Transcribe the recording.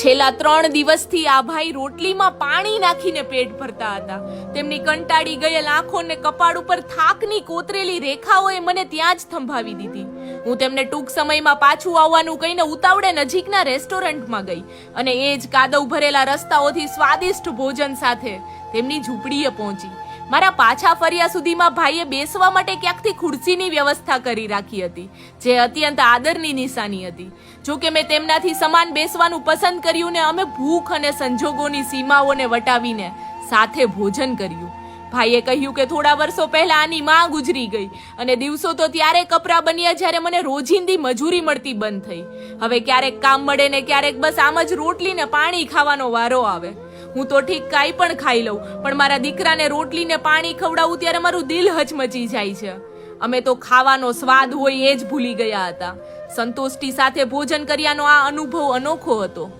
છેલ્લા ત્રણ દિવસથી આ ભાઈ રોટલીમાં પાણી નાખીને પેટ ભરતા હતા. તેમની કંટાળી ગયેલ આંખોને કપાળ ઉપર થાકની કોતરેલી રેખાઓએ મને ત્યાં જ થંભાવી દીધી. હું તેમને ટૂંક સમયમાં પાછું આવવાનું કહીને ઉતાવળે નજીકના રેસ્ટોરન્ટમાં ગઈ અને એ જ કાદવ ભરેલા રસ્તાઓથી સ્વાદિષ્ટ ભોજન સાથે તેમની ઝૂંપડીએ પહોંચી. મારા પાછા ફર્યા સુધીમાં ભાઈએ બેસવા માટે ક્યાંકથી ખુરશીની વ્યવસ્થા કરી રાખી હતી, જે અત્યંત આદરની નિશાની હતી. જો કે મેં તેમનાથી સમાન બેસવાનું પસંદ કર્યું ને અમે ભૂખ અને સંજોગોની સીમાઓને વટાવીને સાથે ભોજન કર્યું. ભાઈએ કહ્યું કે થોડા વર્ષો પહેલા આની માં ગુજરી ગઈ અને દિવસો તો ત્યારે કપરા બન્યા જ્યારે મને રોજિંદી મજૂરી મળતી બંધ થઈ. હવે ક્યારેક કામ મળે ને ક્યારેક બસ આમ જ રોટલી ને પાણી ખાવાનો વારો આવે. હું તો ઠીક કાંઈ પણ ખાઈ લઉં, પણ મારા દીકરાને રોટલીને પાણી ખવડાવું ત્યારે મારું દિલ હચમચી જાય છે. અમે તો ખાવાનો સ્વાદ હોય એ જ ભૂલી ગયા હતા. સંતોષટી સાથે ભોજન કર્યાનો આ અનુભવ અનોખો હતો.